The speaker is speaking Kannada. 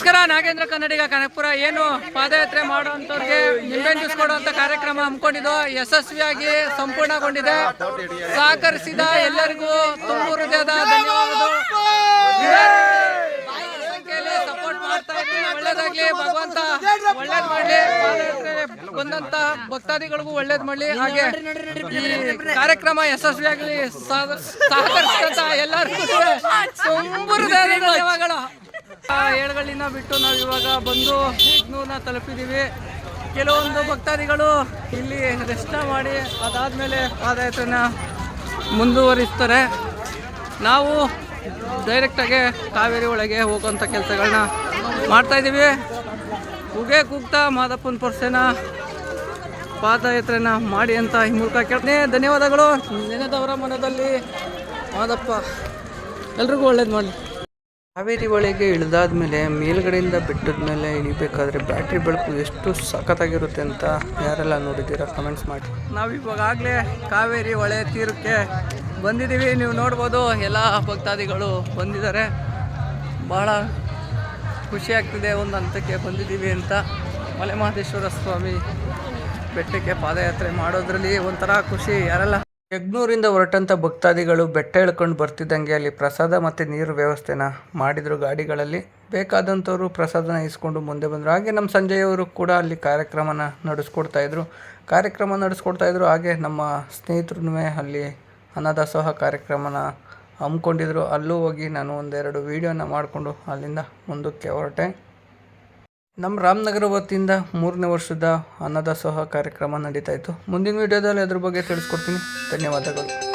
ನಮಸ್ಕಾರ, ನಾಗೇಂದ್ರ ಕನ್ನಡಿಗ ಕನಕಪುರ. ಏನು ಪಾದಯಾತ್ರೆ ಮಾಡುವಂತವ್ರಿಗೆ ನಿಂಬೆಹಣ್ಣು ಜ್ಯೂಸ್ ಕೊಡುವಂತ ಕಾರ್ಯಕ್ರಮ ಹಮ್ಮಿಕೊಂಡಿದ್ದು, ಯಶಸ್ವಿಯಾಗಿ ಸಂಪೂರ್ಣಗೊಂಡಿದೆ. ಸಹಕರಿಸಿದ ಎಲ್ಲರಿಗೂ ತುಂಬ ಹೃದಯದ ಧನ್ಯವಾದಗಳು. ಸಪೋರ್ಟ್ ಒಳ್ಳೇದಾಗ್ಲಿ, ಭಗವಂತ ಒಳ್ಳೇದ್ ಮಾಡ್ಲಿ. ಬಂದಂತ ಭಕ್ತಾದಿಗಳಿಗೂ ಒಳ್ಳೇದ್ ಮಾಡ್ಲಿ. ಹಾಗೆ ಈ ಕಾರ್ಯಕ್ರಮ ಯಶಸ್ವಿಯಾಗಲಿ ಸಹ- ಸಹಕರಿಸಿದಂತ ಎಲ್ಲರಿಗೂ ತುಂಬ ಹೃದಯದ ಧನ್ಯವಾದಗಳು. ಆ ಏಳುಗಳಿಂದ ಬಿಟ್ಟು ನಾವು ಇವಾಗ ಬಂದು ಇಗ್ನೂರ್ನ ತಲುಪಿದ್ದೀವಿ ಕೆಲವೊಂದು ಭಕ್ತಾದಿಗಳು ಇಲ್ಲಿ ರೆಸ್ಟ್ ಮಾಡಿ ಅದಾದಮೇಲೆ ಪಾದಯಾತ್ರೆನ ಮುಂದುವರಿಸ್ತಾರೆ. ನಾವು ಡೈರೆಕ್ಟಾಗಿ ಕಾವೇರಿ ಒಳಗೆ ಹೋಗುವಂಥ ಕೆಲಸಗಳನ್ನ ಮಾಡ್ತಾಯಿದ್ದೀವಿ ಉಗೆ ಕೂಗ್ತಾ ಮಾದಪ್ಪನ ಪರ್ಸೆನ ಪಾದಯಾತ್ರೆನ ಮಾಡಿ ಅಂತ ಈ ಮೂಲಕ ಕೇಳ್ತೀನಿ. ಧನ್ಯವಾದಗಳು. ನೆನೆದವರ ಮನದಲ್ಲಿ ಮಾದಪ್ಪ. ಎಲ್ರಿಗೂ ಒಳ್ಳೇದು ಮಾಡಲಿ. ಕಾವೇರಿ ಒಳಗೆ ಇಳಿದಾದ ಮೇಲೆ ಮೇಲ್ಗಡೆಯಿಂದ ಬೆಟ್ಟದ ಮೇಲೆ ಇಳಿಬೇಕಾದ್ರೆ ಬ್ಯಾಟ್ರಿ ಬೆಳಕು ಎಷ್ಟು ಸಖತ್ತಾಗಿರುತ್ತೆ ಅಂತ ಯಾರೆಲ್ಲ ನೋಡಿದ್ದೀರಾ ಕಮೆಂಟ್ಸ್ ಮಾಡಿ. ನಾವು ಇವಾಗಲೇ ಕಾವೇರಿ ಹೊಳೆ ತೀರಕ್ಕೆ ಬಂದಿದ್ದೀವಿ. ನೀವು ನೋಡ್ಬೋದು ಎಲ್ಲ ಭಕ್ತಾದಿಗಳು ಬಂದಿದ್ದಾರೆ. ಭಾಳ ಖುಷಿ ಆಗ್ತಿದೆ ಒಂದು ಹಂತಕ್ಕೆ ಬಂದಿದ್ದೀವಿ ಅಂತ. ಮಲೆಮಹದೇಶ್ವರ ಸ್ವಾಮಿ ಬೆಟ್ಟಕ್ಕೆ ಪಾದಯಾತ್ರೆ ಮಾಡೋದ್ರಲ್ಲಿ ಒಂಥರ ಖುಷಿ. ಯಾರೆಲ್ಲ ಯಗ್ನೂರಿಂದ ಹೊರಟಂಥ ಭಕ್ತಾದಿಗಳು ಬೆಟ್ಟ ಇಳ್ಕೊಂಡು ಬರ್ತಿದ್ದಂಗೆ ಅಲ್ಲಿ ಪ್ರಸಾದ ಮತ್ತು ನೀರು ವ್ಯವಸ್ಥೆನ ಮಾಡಿದರು ಗಾಡಿಗಳಲ್ಲಿ. ಬೇಕಾದಂಥವ್ರು ಪ್ರಸಾದನ ಇಸ್ಕೊಂಡು ಮುಂದೆ ಬಂದರು. ಹಾಗೆ ನಮ್ಮ ಸಂಜೆಯವರು ಕೂಡ ಅಲ್ಲಿ ಕಾರ್ಯಕ್ರಮನ ನಡೆಸ್ಕೊಡ್ತಾ ಇದ್ರು. ಕಾರ್ಯಕ್ರಮ ನಡೆಸ್ಕೊಡ್ತಾ ಇದ್ರು. ಹಾಗೆ ನಮ್ಮ ಸ್ನೇಹಿತರು ಅಲ್ಲಿ ಅನ್ನದಾಸೋಹ ಕಾರ್ಯಕ್ರಮನ ಹಮ್ಮಿಕೊಂಡಿದ್ರು. ಅಲ್ಲೂ ಹೋಗಿ ನಾನು ಒಂದೆರಡು ವೀಡಿಯೋನ ಮಾಡಿಕೊಂಡು ಅಲ್ಲಿಂದ ಮುಂದಕ್ಕೆ ಹೊರಟೆ. ನಮ್ಮ ರಾಮನಗರ ವತಿಯಿಂದ ಮೂರನೇ ವರ್ಷದ ಅನ್ನದಾಸೋಹ ಕಾರ್ಯಕ್ರಮ ನಡೀತಾ ಇತ್ತು. ಮುಂದಿನ ವಿಡಿಯೋದಲ್ಲಿ ಅದ್ರ ಬಗ್ಗೆ ತಿಳಿಸ್ಕೊಡ್ತೀನಿ. ಧನ್ಯವಾದಗಳು.